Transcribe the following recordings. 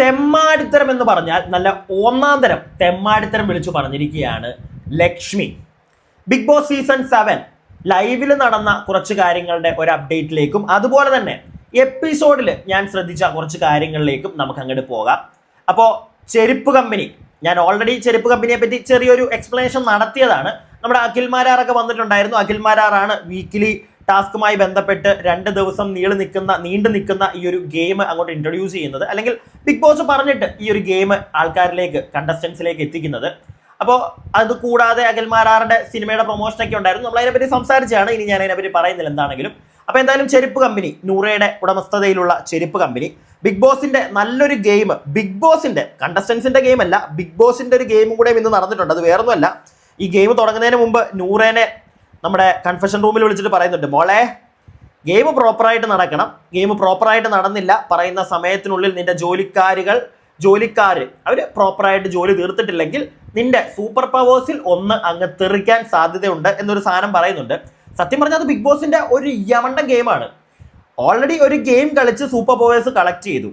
തെമ്മാടിത്തരം എന്ന് പറഞ്ഞാൽ നല്ല ഒന്നാം തരം തെമ്മാടിത്തരം വിളിച്ചു പറഞ്ഞിരിക്കുകയാണ് Lakshmi. Bigg Boss season seven ലൈവിൽ നടന്ന കുറച്ച് കാര്യങ്ങളുടെ ഒരു അപ്ഡേറ്റിലേക്കും അതുപോലെ തന്നെ എപ്പിസോഡിൽ ഞാൻ ശ്രദ്ധിച്ച കുറച്ച് കാര്യങ്ങളിലേക്കും നമുക്ക് അങ്ങോട്ട് പോകാം. അപ്പോൾ ചെരുപ്പ് കമ്പനി ഞാൻ ഓൾറെഡി ചെരുപ്പ് കമ്പനിയെ പറ്റി ചെറിയൊരു എക്സ്പ്ലനേഷൻ നടത്തിയതാണ്. നമ്മുടെ അഖിൽ മാരാറൊക്കെ വന്നിട്ടുണ്ടായിരുന്നു. അഖിൽ മാരാറാണ് വീക്കിലി ടാസ്കുമായി ബന്ധപ്പെട്ട് രണ്ട് ദിവസം നീളു നിൽക്കുന്ന നീണ്ടു നിൽക്കുന്ന ഈ ഒരു ഗെയിം അങ്ങോട്ട് ഇൻട്രൊഡ്യൂസ് ചെയ്യുന്നത്. അല്ലെങ്കിൽ ബിഗ് ബോസ് പറഞ്ഞിട്ട് ഈ ഒരു ഗെയിം ആൾക്കാരിലേക്ക് കണ്ടസ്റ്റൻസിലേക്ക് എത്തിക്കുന്നത്. അപ്പോൾ അത് കൂടാതെ അഖിൽമാരാറിന്റെ സിനിമയുടെ പ്രൊമോഷനൊക്കെ ഉണ്ടായിരുന്നു. നമ്മൾ അതിനെപ്പറ്റി സംസാരിച്ചാണ്. ഇനി ഞാൻ അതിനെപ്പറ്റി പറയുന്നില്ല എന്താണെങ്കിലും. അപ്പോൾ എന്തായാലും ചെരുപ്പ് കമ്പനി നൂറയുടെ ഉടമസ്ഥതയിലുള്ള ചെരുപ്പ് കമ്പനി ബിഗ് ബോസിന്റെ നല്ലൊരു ഗെയിം ബിഗ് ബോസിന്റെ കണ്ടസ്റ്റൻസിന്റെ ഗെയിം അല്ല ബിഗ് ബോസിന്റെ ഒരു ഗെയിമും കൂടെ ഇന്ന് നടന്നിട്ടുണ്ട്. അത് വേറൊന്നുമല്ല. ഈ ഗെയിം തുടങ്ങുന്നതിന് മുമ്പ് നൂറേനെ നമ്മുടെ കൺഫെഷൻ റൂമിൽ വിളിച്ചിട്ട് പറയുന്നുണ്ട് മോളെ ഗെയിം പ്രോപ്പറായിട്ട് നടക്കണം. ഗെയിം പ്രോപ്പറായിട്ട് നടന്നില്ല. പറയുന്ന സമയത്തിനുള്ളിൽ നിന്റെ ജോലിക്കാരുകൾ ജോലിക്കാർ അവർ പ്രോപ്പറായിട്ട് ജോലി തീർത്തിട്ടില്ലെങ്കിൽ നിന്റെ സൂപ്പർ പവേഴ്സിൽ ഒന്ന് അങ്ങ് തെറിക്കാൻ സാധ്യതയുണ്ട് എന്നൊരു സാധനം പറയുന്നുണ്ട്. സത്യം പറഞ്ഞാൽ അത് ബിഗ് ബോസിന്റെ ഒരു യമണ്ട ഗെയിമാണ് ഓൾറെഡി ഒരു ഗെയിം കളിച്ച് സൂപ്പർ പവേഴ്സ് കളക്ട് ചെയ്തു.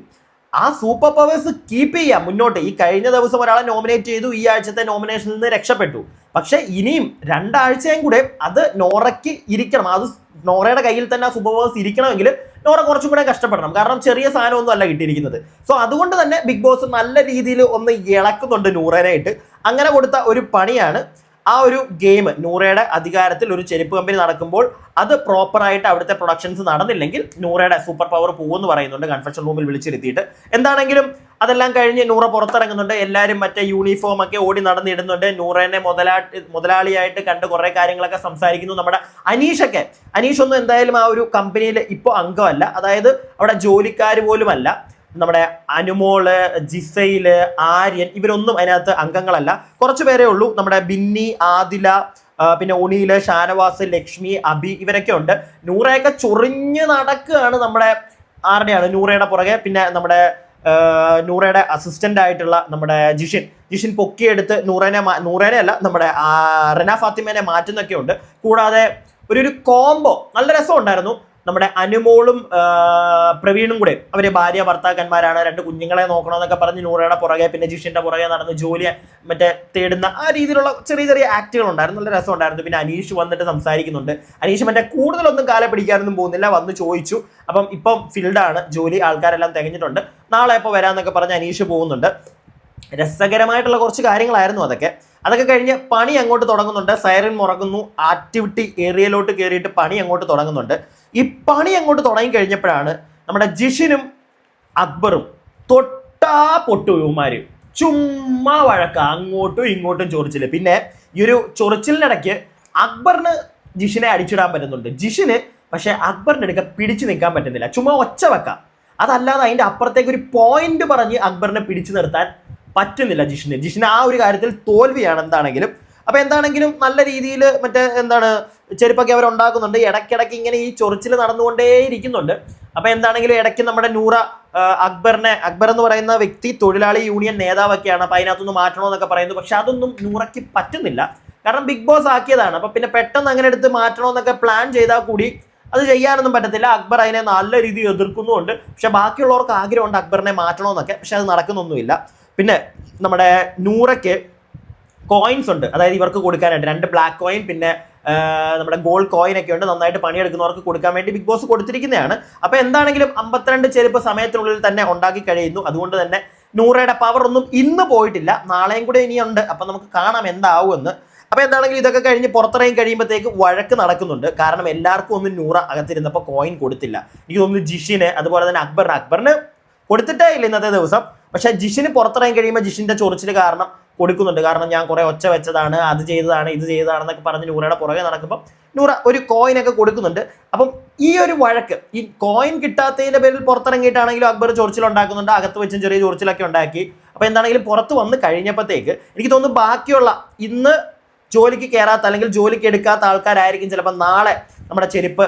ആ സൂപ്പർ പവേഴ്സ് കീപ്പ് ചെയ്യാം. മുന്നോട്ട് ഈ കഴിഞ്ഞ ദിവസം ഒരാളെ നോമിനേറ്റ് ചെയ്തു. ഈ ആഴ്ചത്തെ നോമിനേഷനിൽ നിന്ന് രക്ഷപ്പെട്ടു. പക്ഷെ ഇനിയും രണ്ടാഴ്ചയും കൂടെ അത് നോറയ്ക്ക് ഇരിക്കണം. അത് നോറയുടെ കയ്യിൽ തന്നെ ആ സൂപ്പർ ഇരിക്കണമെങ്കിൽ നോറ കുറച്ചും കൂടെ കഷ്ടപ്പെടണം. കാരണം ചെറിയ സാധനമൊന്നും അല്ല കിട്ടിയിരിക്കുന്നത്. സോ അതുകൊണ്ട് തന്നെ ബിഗ് ബോസ് നല്ല രീതിയിൽ ഒന്ന് ഇളക്കുന്നുണ്ട് നൂറേനായിട്ട് അങ്ങനെ കൊടുത്ത ഒരു പണിയാണ് ആ ഒരു ഗെയിം നൂറയുടെ അധികാരത്തിൽ ഒരു ചെരുപ്പ് കമ്പനി നടക്കുമ്പോൾ അത് പ്രോപ്പറായിട്ട് അവിടുത്തെ പ്രൊഡക്ഷൻസ് നടന്നില്ലെങ്കിൽ നൂറയുടെ സൂപ്പർ പവർ പോകുമെന്ന് പറയുന്നുണ്ട്. കൺഫെഷൻ റൂമിൽ വിളിച്ചിരുത്തിയിട്ട്. എന്താണെങ്കിലും അതെല്ലാം കഴിഞ്ഞ് നൂറ പുറത്തിറങ്ങുന്നുണ്ട്. എല്ലാവരും മറ്റേ യൂണിഫോം ഒക്കെ ഓടി നടന്നിടുന്നുണ്ട്. നൂറേനെ മുതലാ മുതലാളിയായിട്ട് കണ്ട് കുറേ കാര്യങ്ങളൊക്കെ സംസാരിക്കുന്നു നമ്മുടെ അനീഷൊക്കെ. അനീഷ് ഒന്നും എന്തായാലും ആ ഒരു കമ്പനിയിൽ ഇപ്പോൾ അംഗമല്ല. അതായത് അവിടെ ജോലിക്കാർ പോലുമല്ല. നമ്മുടെ അനുമോൾ ജിസയിൽ ആര്യൻ ഇവരൊന്നും അതിനകത്ത് അംഗങ്ങളല്ല. കുറച്ച് പേരേ ഉള്ളൂ. നമ്മുടെ ബിന്നി ആദില പിന്നെ ഉണിയിൽ ഷാനവാസ് ലക്ഷ്മി അബി ഇവരൊക്കെ ഉണ്ട്. നൂറയൊക്കെ ചൊറിഞ്ഞ് നടക്കുകയാണ് നമ്മുടെ ആരുടെയാണ്? നൂറയുടെ പുറകെ. പിന്നെ നമ്മുടെ നൂറയുടെ അസിസ്റ്റന്റ് ആയിട്ടുള്ള നമ്മുടെ ജിഷിൻ. ജിഷിൻ പൊക്കിയെടുത്ത് നൂറേനെ നൂറേനെ അല്ല നമ്മുടെ റന ഫാത്തിമേനെ മാറ്റുന്നൊക്കെ ഉണ്ട്. കൂടാതെ ഒരു ഒരു കോംബോ നല്ല രസമുണ്ടായിരുന്നു. നമ്മുടെ അനുമോളും പ്രവീണും കൂടെ. അവർ ഭാര്യ ഭർത്താക്കന്മാരാണ്. രണ്ട് കുഞ്ഞുങ്ങളെ നോക്കണമെന്നൊക്കെ പറഞ്ഞ് നൂറയുടെ പുറകെ പിന്നെ ജിഷിന്റെ പുറകെ നടന്ന് ജോലി മറ്റേ തേടുന്ന ആ രീതിയിലുള്ള ചെറിയ ചെറിയ ആക്റ്റുകൾ ഉണ്ടായിരുന്നു. നല്ല രസമുണ്ടായിരുന്നു പിന്നെ അനീഷ് വന്നിട്ട് സംസാരിക്കുന്നുണ്ട്. അനീഷ് മറ്റേ കൂടുതലൊന്നും കാലെ പിടിക്കാനൊന്നും പോകുന്നില്ല. വന്ന് ചോദിച്ചു. അപ്പം ഇപ്പം ഫീൽഡാണ് ജോലി ആൾക്കാരെല്ലാം തികഞ്ഞിട്ടുണ്ട്. നാളെ ഇപ്പോൾ വരാമെന്നൊക്കെ പറഞ്ഞ് അനീഷ് പോകുന്നുണ്ട്. രസകരമായിട്ടുള്ള കുറച്ച് കാര്യങ്ങളായിരുന്നു അതൊക്കെ. അതൊക്കെ കഴിഞ്ഞ് പണി അങ്ങോട്ട് തുടങ്ങുന്നുണ്ട്. സൈറൻ മുറങ്ങുന്നു ആക്ടിവിറ്റി ഏരിയയിലോട്ട് കയറിയിട്ട് പണി അങ്ങോട്ട് തുടങ്ങുന്നുണ്ട്. ഈ പണി അങ്ങോട്ട് തുടങ്ങി കഴിഞ്ഞപ്പോഴാണ് നമ്മുടെ ജിഷിനും അക്ബറും തൊട്ടാ പൊട്ടു ഇവന്മാര്. ചുമ്മാ വഴക്ക. അങ്ങോട്ടും ഇങ്ങോട്ടും ചൊറിച്ചിൽ പിന്നെ ഈ ഒരു ചൊറിച്ചിലിനിടയ്ക്ക് അക്ബറിന് ജിഷിനെ അടിച്ചിടാൻ പറ്റുന്നുണ്ട്. ജിഷിന് പക്ഷെ അക്ബറിന്റെ അടുക്ക പിടിച്ചു നിൽക്കാൻ പറ്റുന്നില്ല. ചുമ്മാ ഒച്ച വെക്കാം. അതല്ലാതെ അതിന്റെ അപ്പുറത്തേക്ക് ഒരു പോയിന്റ് പറഞ്ഞ് അക്ബറിനെ പിടിച്ചു നിർത്താൻ പറ്റുന്നില്ല ജിഷിന്. ജിഷിന് ആ ഒരു കാര്യത്തിൽ തോൽവിയാണ് എന്താണെങ്കിലും. അപ്പൊ എന്താണെങ്കിലും നല്ല രീതിയിൽ മറ്റേ എന്താണ് ചെരുപ്പൊക്കെ അവർ ഉണ്ടാക്കുന്നുണ്ട്. ഇടയ്ക്കിടയ്ക്ക് ഇങ്ങനെ ഈ ചൊറിച്ചിൽ നടന്നുകൊണ്ടേയിരിക്കുന്നുണ്ട്. അപ്പൊ എന്താണെങ്കിലും ഇടയ്ക്ക് നമ്മുടെ നൂറ അക്ബറിനെ അക്ബർ എന്ന് പറയുന്ന വ്യക്തി തൊഴിലാളി യൂണിയൻ നേതാവൊക്കെയാണ് അപ്പൊ അതിനകത്തൊന്ന് മാറ്റണമെന്നൊക്കെ പറയുന്നു പക്ഷെ അതൊന്നും നൂറയ്ക്ക് പറ്റുന്നില്ല. കാരണം ബിഗ് ബോസ് ആക്കിയതാണ്. അപ്പൊ പിന്നെ പെട്ടെന്ന് അങ്ങനെ എടുത്ത് മാറ്റണമെന്നൊക്കെ പ്ലാൻ ചെയ്താൽ കൂടി അത് ചെയ്യാനൊന്നും പറ്റത്തില്ല. അക്ബർ അതിനെ നല്ല രീതിയിൽ എതിർക്കുന്നുമുണ്ട്. പക്ഷെ ബാക്കിയുള്ളവർക്ക് ആഗ്രഹമുണ്ട് അക്ബറിനെ മാറ്റണമെന്നൊക്കെ പക്ഷെ അത് നടക്കുന്നൊന്നുമില്ല. പിന്നെ നമ്മുടെ നൂറയ്ക്ക് കോയിൻസ് ഉണ്ട്. അതായത് ഇവർക്ക് കൊടുക്കാനായിട്ട് രണ്ട് ബ്ലാക്ക് കോയിൻ പിന്നെ നമ്മുടെ ഗോൾഡ് കോയിൻ ഒക്കെ ഉണ്ട്. നന്നായിട്ട് പണിയെടുക്കുന്നവർക്ക് കൊടുക്കാൻ വേണ്ടി ബിഗ് ബോസ് കൊടുത്തിരിക്കുന്നതാണ്. അപ്പൊ എന്താണെങ്കിലും അമ്പത്തിരണ്ട് ചെരുപ്പ് സമയത്തിനുള്ളിൽ തന്നെ ഉണ്ടാക്കി കഴിയുന്നു. അതുകൊണ്ട് തന്നെ നൂറയുടെ പവർ ഒന്നും ഇന്ന് പോയിട്ടില്ല. നാളെയും കൂടെ ഇനിയുണ്ട്. അപ്പൊ നമുക്ക് കാണാം എന്താവുമെന്ന്. അപ്പൊ എന്താണെങ്കിലും ഇതൊക്കെ കഴിഞ്ഞ് പുറത്തിറങ്ങി കഴിയുമ്പോഴത്തേക്ക് വഴക്ക് നടക്കുന്നുണ്ട്. കാരണം എല്ലാവർക്കും ഒന്നും നൂറ അകത്തിരുന്നപ്പോൾ കോയിൻ കൊടുത്തില്ല. എനിക്ക് തോന്നുന്നു ജിഷിന് അതുപോലെ തന്നെ അക്ബറിന് അക്ബറിന് കൊടുത്തിട്ടേ ഇല്ല ഇന്നത്തെ ദിവസം. പക്ഷെ ജിഷിന് പുറത്തിറങ്ങി കഴിയുമ്പോൾ ജിഷിന്റെ ചൊറിച്ചിൽ കാരണം കൊടുക്കുന്നുണ്ട്. കാരണം ഞാൻ കുറെ ഒച്ച വെച്ചതാണ് അത് ചെയ്തതാണ് ഇത് ചെയ്തതാണെന്നൊക്കെ പറഞ്ഞ് നൂറയുടെ പുറകെ നടക്കുമ്പോൾ നൂറ ഒരു കോയിൻ ഒക്കെ കൊടുക്കുന്നുണ്ട്. അപ്പം ഈ ഒരു വഴക്ക് ഈ കോയിൻ കിട്ടാത്തതിന്റെ പേരിൽ പുറത്തിറങ്ങിയിട്ടാണെങ്കിലും അക്ബർ ചൊറിച്ചിൽ ഉണ്ടാക്കുന്നുണ്ട്. അകത്ത് വെച്ചും ചെറിയ ചൊറിച്ചിലൊക്കെ ഉണ്ടാക്കി. അപ്പൊ എന്താണെങ്കിലും പുറത്ത് വന്ന് കഴിഞ്ഞപ്പോഴത്തേക്ക് എനിക്ക് തോന്നുന്നു ബാക്കിയുള്ള ഇന്ന് ജോലിക്ക് കയറാത്ത അല്ലെങ്കിൽ ജോലിക്ക് എടുക്കാത്ത ആൾക്കാരായിരിക്കും ചിലപ്പോൾ നാളെ നമ്മുടെ ചെരുപ്പ്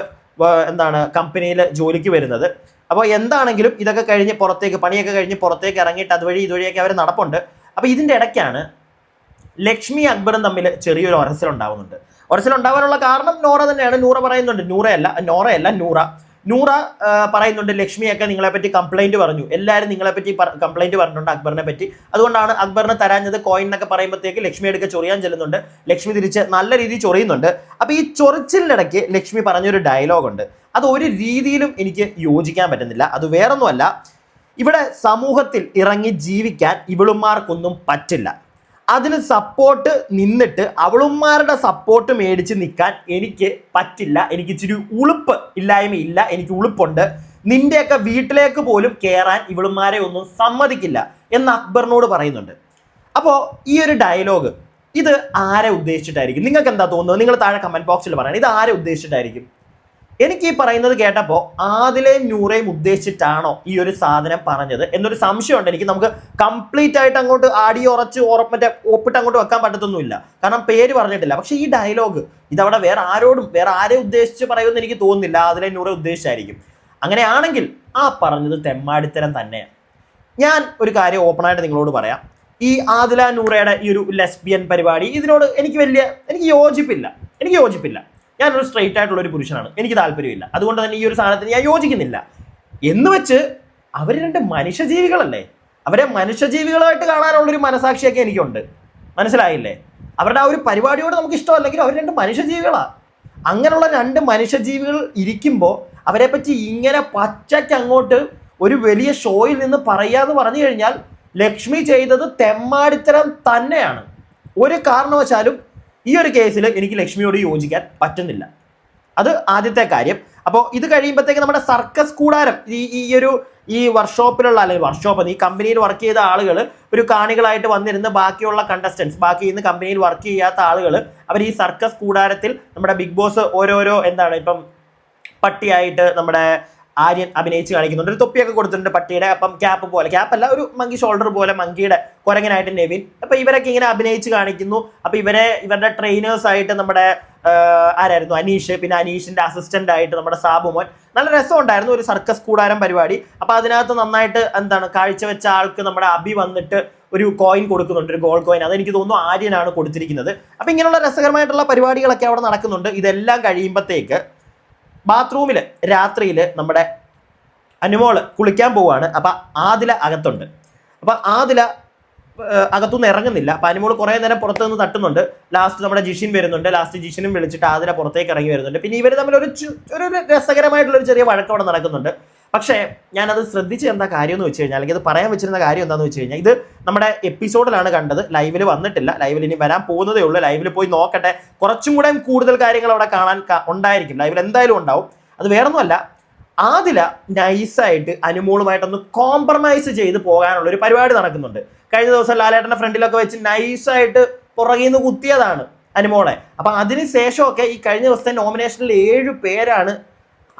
എന്താണ് കമ്പനിയിൽ ജോലിക്ക് വരുന്നത്. അപ്പോൾ എന്താണെങ്കിലും ഇതൊക്കെ കഴിഞ്ഞ് പുറത്തേക്ക് പണിയൊക്കെ കഴിഞ്ഞ് പുറത്തേക്ക് ഇറങ്ങിയിട്ട് അതുവഴി ഇതുവഴിയൊക്കെ അവർ നടപ്പുണ്ട്. അപ്പോൾ ഇതിന്റെ ഇടയ്ക്കാണ് ലക്ഷ്മി അക്ബറും തമ്മിൽ ചെറിയൊരു ഒരസലുണ്ടാവുന്നുണ്ട് ഒരസലുണ്ടാവാനുള്ള കാരണം നോറ തന്നെയാണ്. നൂറ പറയുന്നുണ്ട് നൂറയല്ല നോറയല്ല നൂറ. നൂറ പറയുന്നുണ്ട് ലക്ഷ്മിയൊക്കെ നിങ്ങളെ പറ്റി കംപ്ലൈന്റ് പറഞ്ഞു. എല്ലാവരും നിങ്ങളെ പറ്റി കംപ്ലൈന്റ് പറഞ്ഞിട്ടുണ്ട് അക്ബറിനെ പറ്റി. അതുകൊണ്ടാണ് അക്ബറിനെ തരാഞ്ഞത് കോയിൻ എന്നൊക്കെ പറയുമ്പോഴത്തേക്ക് ലക്ഷ്മി എടുക്കുക ചൊറിയാൻ ചെല്ലുന്നുണ്ട്. ലക്ഷ്മി തിരിച്ച് നല്ല രീതിയിൽ ചൊറിയുന്നുണ്ട്. അപ്പോൾ ഈ ചൊറിച്ചിലിനിടയ്ക്ക് ലക്ഷ്മി പറഞ്ഞൊരു ഡയലോഗ് ഉണ്ട്. അത് ഒരു രീതിയിലും എനിക്ക് യോജിക്കാൻ പറ്റുന്നില്ല. അത് വേറൊന്നുമല്ല. ഇവിടെ സമൂഹത്തിൽ ഇറങ്ങി ജീവിക്കാൻ ഇവളുമാർക്കൊന്നും പറ്റില്ല. അതിന് സപ്പോർട്ട് നിന്നിട്ട് അവളുമാരുടെ സപ്പോർട്ട് മേടിച്ച് നിൽക്കാൻ എനിക്ക് പറ്റില്ല. എനിക്ക് ഇച്ചിരി ഉളുപ്പ് ഇല്ലായ്മയില്ല എനിക്ക് ഉളുപ്പുണ്ട്. നിന്റെയൊക്കെ വീട്ടിലേക്ക് പോലും കയറാൻ ഇവളുമാരെ ഒന്നും സമ്മതിക്കില്ല എന്ന് അക്ബറിനോട് പറയുന്നുണ്ട്. അപ്പോൾ ഈ ഒരു ഡയലോഗ് ഇത് ആരെ ഉദ്ദേശിച്ചിട്ടായിരിക്കും? നിങ്ങൾക്ക് എന്താ തോന്നുന്നത്? നിങ്ങൾ താഴെ കമന്റ് ബോക്സിൽ പറയണം. ഇത് ആരെ ഉദ്ദേശിച്ചിട്ടായിരിക്കും? എനിക്ക് ഈ പറയുന്നത് കേട്ടപ്പോൾ ആദിലെയും നൂറേയും ഉദ്ദേശിച്ചിട്ടാണോ ഈ ഒരു സാധനം പറഞ്ഞത് എന്നൊരു സംശയമുണ്ട്. എനിക്ക് നമുക്ക് കംപ്ലീറ്റ് ആയിട്ട് അങ്ങോട്ട് ആടി ഉറച്ച് ഉറപ്പ് ഒപ്പിട്ട് അങ്ങോട്ട് വെക്കാൻ പറ്റത്തൊന്നുമില്ല. കാരണം പേര് പറഞ്ഞിട്ടില്ല. പക്ഷേ ഈ ഡയലോഗ് ഇതവിടെ വേറെ ആരോടും വേറെ ആരെ ഉദ്ദേശിച്ച് പറയുമെന്ന് എനിക്ക് തോന്നുന്നില്ല. ആദിലെ നൂറെ ഉദ്ദേശിച്ചായിരിക്കും. അങ്ങനെയാണെങ്കിൽ ആ പറഞ്ഞത് തെമ്മാടിത്തരം തന്നെയാണ്. ഞാൻ ഒരു കാര്യം ഓപ്പണായിട്ട് നിങ്ങളോട് പറയാം. ഈ ആദില നൂറയുടെ ഈ ഒരു ലെസ്ബിയൻ പരിപാടി ഇതിനോട് എനിക്ക് വലിയ എനിക്ക് യോജിപ്പില്ല. എനിക്ക് യോജിപ്പില്ല. ഞാനൊരു സ്ട്രെയിറ്റ് ആയിട്ടുള്ള ഒരു പുരുഷനാണ്. എനിക്ക് താല്പര്യമില്ല. അതുകൊണ്ട് തന്നെ ഈ ഒരു സാധനത്തിന് ഞാൻ യോജിക്കുന്നില്ല. എന്ന് വെച്ച് അവർ രണ്ട് മനുഷ്യജീവികളല്ലേ? അവരെ മനുഷ്യജീവികളായിട്ട് കാണാനുള്ളൊരു മനസാക്ഷിയൊക്കെ എനിക്കുണ്ട്. മനസ്സിലായില്ലേ? അവരുടെ ആ ഒരു പരിപാടിയോട് നമുക്ക് ഇഷ്ടമല്ലെങ്കിൽ അവർ രണ്ട് മനുഷ്യജീവികളാണ് അങ്ങനെയുള്ള രണ്ട് മനുഷ്യജീവികൾ ഇരിക്കുമ്പോൾ അവരെ പറ്റി ഇങ്ങനെ പച്ചയ്ക്ക് അങ്ങോട്ട് ഒരു വലിയ ഷോയിൽ നിന്ന് പറയാന്ന് പറഞ്ഞു കഴിഞ്ഞാൽ ലക്ഷ്മി ചെയ്തത് തെമ്മാടിത്തരം തന്നെയാണ്. ഒരു കാരണവശാലും ഈ ഒരു കേസിൽ എനിക്ക് ലക്ഷ്മിയോട് യോജിക്കാൻ പറ്റുന്നില്ല. അത് ആദ്യത്തെ കാര്യം. അപ്പോൾ ഇത് കഴിയുമ്പോഴത്തേക്ക് നമ്മുടെ സർക്കസ് കൂടാരം ഈ ഈ ഒരു ഈ വർക്ക്ഷോപ്പിലുള്ള അല്ലെങ്കിൽ വർക്ക്ഷോപ്പ് ഈ കമ്പനിയിൽ വർക്ക് ചെയ്ത ആളുകൾ ഒരു കാണികളായിട്ട് വന്നിരുന്ന് ബാക്കിയുള്ള കണ്ടസ്റ്റൻസ് ബാക്കി ഇന്ന് കമ്പനിയിൽ വർക്ക് ചെയ്യാത്ത ആളുകൾ അവർ ഈ സർക്കസ് കൂടാരത്തിൽ നമ്മുടെ ബിഗ് ബോസ് ഓരോരോ എന്താണ് ഇപ്പം പട്ടിയായിട്ട് നമ്മുടെ ആര്യൻ അഭിനയിച്ച് കാണിക്കുന്നുണ്ട്. ഒരു തൊപ്പിയൊക്കെ കൊടുത്തിട്ടുണ്ട് പട്ടിയുടെ. അപ്പം ക്യാപ്പ് പോലെ. ക്യാപ്പല്ല ഒരു മങ്കി ഷോൾഡർ പോലെ മങ്കിയുടെ കുരങ്ങനായിട്ട് നെവിൻ. അപ്പൊ ഇവരൊക്കെ ഇങ്ങനെ അഭിനയിച്ച് കാണിക്കുന്നു. അപ്പൊ ഇവരെ ഇവരുടെ ട്രെയിനേഴ്സ് ആയിട്ട് നമ്മുടെ ആരായിരുന്നു? അനീഷ് പിന്നെ അനീഷിന്റെ അസിസ്റ്റന്റ് ആയിട്ട് നമ്മുടെ സാബുമോൻ നല്ല രസമുണ്ടായിരുന്നു ഒരു സർക്കസ് കൂടാരം പരിപാടി. അപ്പൊ അതിനകത്ത് നന്നായിട്ട് എന്താണ് കാഴ്ചവെച്ച ആൾക്ക് നമ്മുടെ അഭി വന്നിട്ട് ഒരു കോയിൻ കൊടുക്കുന്നുണ്ട് ഒരു ഗോൾഡ് കോയിൻ അതെനിക്ക് തോന്നുന്നു ആര്യനാണ് കൊടുത്തിരിക്കുന്നത്. അപ്പൊ ഇങ്ങനെയുള്ള രസകരമായിട്ടുള്ള പരിപാടികളൊക്കെ അവിടെ നടക്കുന്നുണ്ട്. ഇതെല്ലാം കഴിയുമ്പോഴത്തേക്ക് ബാത്റൂമിൽ രാത്രിയിൽ നമ്മുടെ അനുമോൾ കുളിക്കാൻ പോവാണ്. അപ്പൊ ആദില അകത്തുണ്ട്. അപ്പൊ ആദില അകത്തുനിന്ന് ഇറങ്ങുന്നില്ല. അപ്പൊ അനുമോൾ കുറേ നേരം പുറത്തുനിന്ന് തട്ടുന്നുണ്ട്. ലാസ്റ്റ് നമ്മുടെ ജിഷിൻ വരുന്നുണ്ട്. ലാസ്റ്റ് ജിഷിനും വിളിച്ചിട്ട് ആദില പുറത്തേക്ക് ഇറങ്ങി വരുന്നുണ്ട്. പിന്നെ ഇവർ തമ്മിൽ ഒരു ഒരു രസകരമായിട്ടുള്ളൊരു ചെറിയ വഴക്കം അവിടെ നടക്കുന്നുണ്ട്. പക്ഷേ ഞാനത് ശ്രദ്ധിച്ച് എന്താ കാര്യം എന്ന് വെച്ച് കഴിഞ്ഞാൽ അല്ലെങ്കിൽ അത് പറയാൻ വെച്ചിരുന്ന കാര്യം എന്താണെന്ന് വെച്ച് കഴിഞ്ഞാൽ ഇത് നമ്മുടെ എപ്പിസോഡിലാണ് കണ്ടത്. ലൈവിൽ വന്നിട്ടില്ല. ലൈവിൽ ഇനി വരാൻ പോകുന്നതേ ഉള്ളൂ. ലൈവിൽ പോയി നോക്കട്ടെ. കുറച്ചും കൂടെ കൂടുതൽ കാര്യങ്ങൾ അവിടെ കാണാൻ ഉണ്ടായിരിക്കും. ലൈവിൽ എന്തായാലും ഉണ്ടാവും. അത് വേറൊന്നുമല്ല. ആദില നൈസായിട്ട് അനുമോളുമായിട്ടൊന്ന് കോംപ്രമൈസ് ചെയ്ത് പോകാനുള്ള ഒരു പരിപാടി നടക്കുന്നുണ്ട്. കഴിഞ്ഞ ദിവസം ലാലേട്ടന്റെ ഫ്രണ്ടിലൊക്കെ വെച്ച് നൈസായിട്ട് പുറകിൽ നിന്ന് കുത്തിയതാണ് അനുമോളെ. അപ്പം അതിന് ശേഷമൊക്കെ ഈ കഴിഞ്ഞ ദിവസത്തെ നോമിനേഷനിൽ ഏഴ് പേരാണ്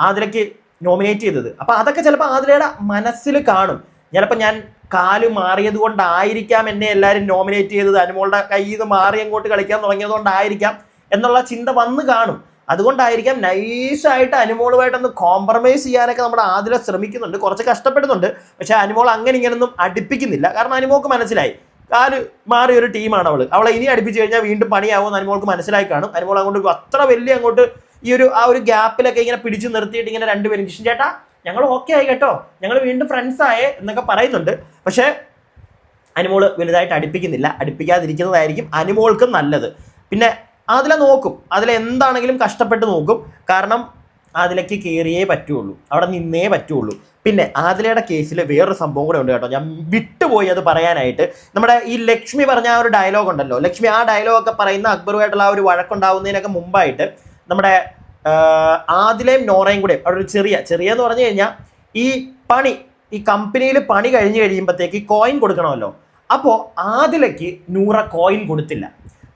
ആതിരയ്ക്ക് നോമിനേറ്റ് ചെയ്തത്. അപ്പൊ അതൊക്കെ ചിലപ്പോൾ ആതിരയുടെ മനസ്സിൽ കാണും. ചിലപ്പോൾ ഞാൻ കാൽ മാറിയത് കൊണ്ടായിരിക്കാം എന്നെ എല്ലാവരും നോമിനേറ്റ് ചെയ്തത്. അനുമോളുടെ കയ്യിൽ നിന്ന് മാറി അങ്ങോട്ട് കളിക്കാൻ തുടങ്ങിയത് കൊണ്ടായിരിക്കാം എന്നുള്ള ചിന്ത വന്ന് കാണും. അതുകൊണ്ടായിരിക്കാം നൈസായിട്ട് അനുമോളുമായിട്ടൊന്ന് കോംപ്രമൈസ് ചെയ്യാനൊക്കെ നമ്മുടെ ആതിര ശ്രമിക്കുന്നുണ്ട്. കുറച്ച് കഷ്ടപ്പെടുന്നുണ്ട്. പക്ഷെ അനുമോൾ അങ്ങനെ ഇങ്ങനൊന്നും അടുപ്പിക്കുന്നില്ല. കാരണം അനുമോൾക്ക് മനസ്സിലായി. കാൽ മാറിയ ഒരു ടീമാണ് അവൾ അവളെ ഇനി അടുപ്പിച്ച് കഴിഞ്ഞാൽ വീണ്ടും പണിയാവുമെന്ന് അനുമോൾക്ക് മനസ്സിലായി കാണും. അനുമോൾ അങ്ങോട്ട് അത്ര വലിയ അങ്ങോട്ട് ഈ ഒരു ആ ഒരു ഗ്യാപ്പിലൊക്കെ ഇങ്ങനെ പിടിച്ചു നിർത്തിയിട്ട് ഇങ്ങനെ രണ്ടുപേരും ജിഷൻ ചേട്ടാ ഞങ്ങൾ ഓക്കെ ആയി കേട്ടോ. ഞങ്ങൾ വീണ്ടും ഫ്രണ്ട്സ് ആയേ എന്നൊക്കെ പറയുന്നുണ്ട്. പക്ഷേ അനിമോൾ വലുതായിട്ട് അടുപ്പിക്കുന്നില്ല. അടുപ്പിക്കാതിരിക്കുന്നതായിരിക്കും അനുമോൾക്കും നല്ലത്. പിന്നെ അതിലെ നോക്കും. അതിലെന്താണെങ്കിലും കഷ്ടപ്പെട്ട് നോക്കും. കാരണം അതിലേക്ക് കയറിയേ പറ്റുള്ളൂ. അവിടെ നിന്നേ പറ്റുള്ളൂ. പിന്നെ ആദിലയുടെ കേസിൽ വേറൊരു സംഭവം കൂടെ ഉണ്ട് കേട്ടോ. ഞാൻ വിട്ടുപോയി അത് പറയാനായിട്ട്. നമ്മുടെ ഈ ലക്ഷ്മി പറഞ്ഞ ആ ഒരു ഡയലോഗ് ഉണ്ടല്ലോ. ലക്ഷ്മി ആ ഡയലോഗൊക്കെ പറയുന്ന അക്ബറുമായിട്ടുള്ള ആ ഒരു വഴക്കുണ്ടാവുന്നതിനൊക്കെ മുമ്പായിട്ട് നമ്മുടെ ആദിലയും നോറയും കൂടെ അവിടെ ഒരു ചെറിയ ചെറിയ എന്ന് പറഞ്ഞു കഴിഞ്ഞാൽ ഈ പണി ഈ കമ്പനിയിൽ പണി കഴിഞ്ഞ് കഴിയുമ്പോഴത്തേക്ക് കോയിൻ കൊടുക്കണമല്ലോ. അപ്പോൾ ആദിലയ്ക്ക് നൂറ കോയിൻ കൊടുത്തില്ല.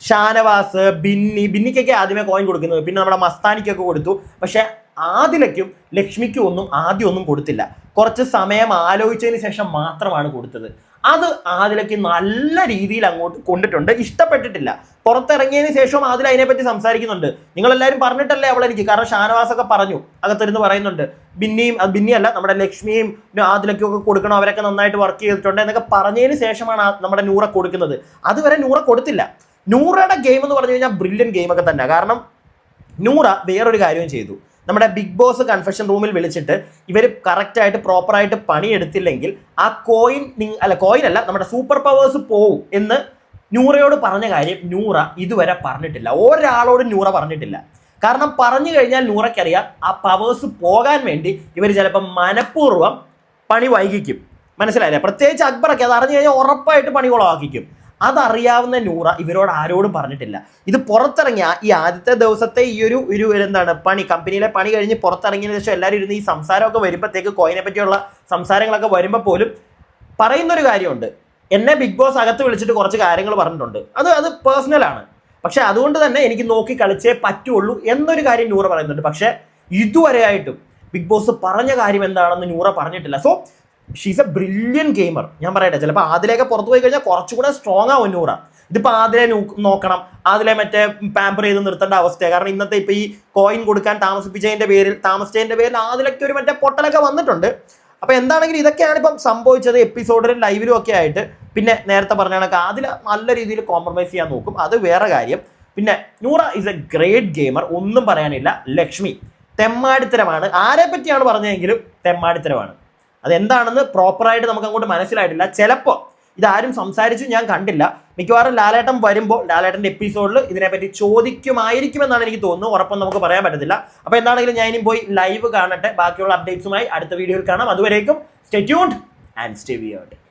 ഷാനവാസ് ബിന്നി ബിന്നിക്കൊക്കെ ആദ്യമേ കോയിൻ കൊടുക്കുന്നത്. പിന്നെ നമ്മുടെ മസ്താനിക്കൊക്കെ കൊടുത്തു. പക്ഷേ ആദിലയ്ക്കും ലക്ഷ്മിക്കും ഒന്നും ആദ്യം ഒന്നും കൊടുത്തില്ല. കുറച്ച് സമയം ആലോചിച്ചതിന് ശേഷം മാത്രമാണ് കൊടുത്തത്. അത് ആദിലയ്ക്ക് നല്ല രീതിയിൽ അങ്ങോട്ട് കൊണ്ടിട്ടുണ്ട്. ഇഷ്ടപ്പെട്ടിട്ടില്ല. പുറത്തിറങ്ങിയതിന് ശേഷവും ആദിൽ അതിനെപ്പറ്റി സംസാരിക്കുന്നുണ്ട്. നിങ്ങളെല്ലാവരും പറഞ്ഞിട്ടല്ലേ അവളെനിക്ക്? കാരണം ഷാനവാസൊക്കെ പറഞ്ഞു. അകത്തിരുന്ന് പറയുന്നുണ്ട്. ബിന്നിയും ബിന്നിയല്ല നമ്മുടെ ലക്ഷ്മിയും ആദിലൊക്കെ ഒക്കെ കൊടുക്കണം. അവരൊക്കെ നന്നായിട്ട് വർക്ക് ചെയ്തിട്ടുണ്ട് എന്നൊക്കെ പറഞ്ഞതിന് ശേഷമാണ് നമ്മുടെ നൂറ കൊടുക്കുന്നത്. അതുവരെ നൂറ കൊടുത്തില്ല. നൂറയുടെ ഗെയിം എന്ന് പറഞ്ഞു കഴിഞ്ഞാൽ ബ്രില്യൻ ഗെയിമൊക്കെ തന്നെ കാരണം നൂറ വേറൊരു കാര്യവും ചെയ്തു. നമ്മുടെ ബിഗ് ബോസ് കൺഫെഷൻ റൂമിൽ വിളിച്ചിട്ട് ഇവർ കറക്റ്റായിട്ട് പ്രോപ്പറായിട്ട് പണിയെടുത്തില്ലെങ്കിൽ ആ കോയിൻ അല്ല കോയിൻ അല്ല നമ്മുടെ സൂപ്പർ പവേഴ്സ് പോവും എന്ന് നൂറയോട് പറഞ്ഞ കാര്യം നൂറ ഇതുവരെ പറഞ്ഞിട്ടില്ല. ഒരാളോടും നൂറ പറഞ്ഞിട്ടില്ല. കാരണം പറഞ്ഞു കഴിഞ്ഞാൽ നൂറയ്ക്കറിയാം ആ പവേഴ്സ് പോകാൻ വേണ്ടി ഇവർ ചിലപ്പോൾ മനഃപൂർവം പണി വൈകിക്കും. മനസ്സിലായില്ലേ? പ്രത്യേകിച്ച് അക്ബറൊക്കെ അത് അറിഞ്ഞു കഴിഞ്ഞാൽ ഉറപ്പായിട്ട് പണി കുളമാക്കിക്കും അതറിയാവുന്ന നൂറ ഇവരോട് ആരോടും പറഞ്ഞിട്ടില്ല. ഇത് പുറത്തിറങ്ങിയ ഈ ആദ്യത്തെ ദിവസത്തെ ഈ ഒരു ഒരു എന്താണ് പണി കമ്പനിയിലെ പണി കഴിഞ്ഞ് പുറത്തിറങ്ങിയതിന് ശേഷം എല്ലാവരും ഇരുന്ന് ഈ സംസാരമൊക്കെ വരുമ്പോഴത്തേക്ക് കോയിനെ പറ്റിയുള്ള സംസാരങ്ങളൊക്കെ വരുമ്പോൾ പോലും പറയുന്നൊരു കാര്യമുണ്ട്. എന്നെ ബിഗ് ബോസ് അകത്ത് വിളിച്ചിട്ട് കുറച്ച് കാര്യങ്ങൾ പറഞ്ഞിട്ടുണ്ട്. അത് അത് പേഴ്സണലാണ് പക്ഷേ അതുകൊണ്ട് തന്നെ എനിക്ക് നോക്കി കളിച്ചേ പറ്റുള്ളൂ എന്നൊരു കാര്യം നൂറ പറയുന്നുണ്ട്. പക്ഷേ ഇതുവരെയായിട്ടും ബിഗ് ബോസ് പറഞ്ഞ കാര്യം എന്താണെന്ന് നൂറ പറഞ്ഞിട്ടില്ല. So she's a brilliant gamer ഞാൻ പറയട്ടെ ചിലപ്പോൾ ആദിലേക്ക് പുറത്തു പോയി കഴിഞ്ഞാൽ കുറച്ചുകൂടെ സ്ട്രോങ് ആവും നൂറ ഇതിപ്പോൾ ആദിലെ നോക്കണം. ആദിലെ മറ്റേ പാമ്പർ ചെയ്ത് നിർത്തേണ്ട അവസ്ഥയാണ് കാരണം ഇന്നത്തെ ഇപ്പോൾ ഈ കോയിൻ കൊടുക്കാൻ താമസിപ്പിച്ചതിന്റെ പേരിൽ താമസിച്ചതിന്റെ പേരിൽ ആദിലൊക്കെ ഒരു മറ്റേ പൊട്ടലൊക്കെ വന്നിട്ടുണ്ട്. അപ്പോൾ എന്താണെങ്കിലും ഇതൊക്കെയാണ് ഇപ്പം സംഭവിച്ചത് എപ്പിസോഡിലും ലൈവിലും ഒക്കെ ആയിട്ട്. പിന്നെ നേരത്തെ പറഞ്ഞ ആദില നല്ല രീതിയിൽ കോംപ്രമൈസ് ചെയ്യാൻ നോക്കും. അത് വേറെ കാര്യം. പിന്നെ Noora is a great gamer ഒന്നും പറയാനില്ല. ലക്ഷ്മി തെമ്മാടിത്തരമാണ്. ആരെ പറ്റിയാണ് പറഞ്ഞതെങ്കിലും തെമ്മാടിത്തരമാണ്. അതെന്താണെന്ന് പ്രോപ്പറായിട്ട് നമുക്ക് അങ്ങോട്ട് മനസ്സിലായിട്ടില്ല. ചിലപ്പോൾ ഇതാരും സംസാരിച്ചു ഞാൻ കണ്ടില്ല. മിക്കവാറും ലാലേട്ടൻ വരുമ്പോൾ ലാലേട്ടന്റെ എപ്പിസോഡിൽ ഇതിനെപ്പറ്റി ചോദിക്കുമായിരിക്കുമെന്നാണ് എനിക്ക് തോന്നുന്നത്. ഉറപ്പം നമുക്ക് പറയാൻ പറ്റത്തില്ല. അപ്പോൾ എന്താണെങ്കിലും ഞാൻ ഇനി പോയി ലൈവ് കാണട്ടെ. ബാക്കിയുള്ള അപ്ഡേറ്റ്സുമായി അടുത്ത വീഡിയോയിൽ കാണാം. അതുവരേക്കും stay tuned and stay weird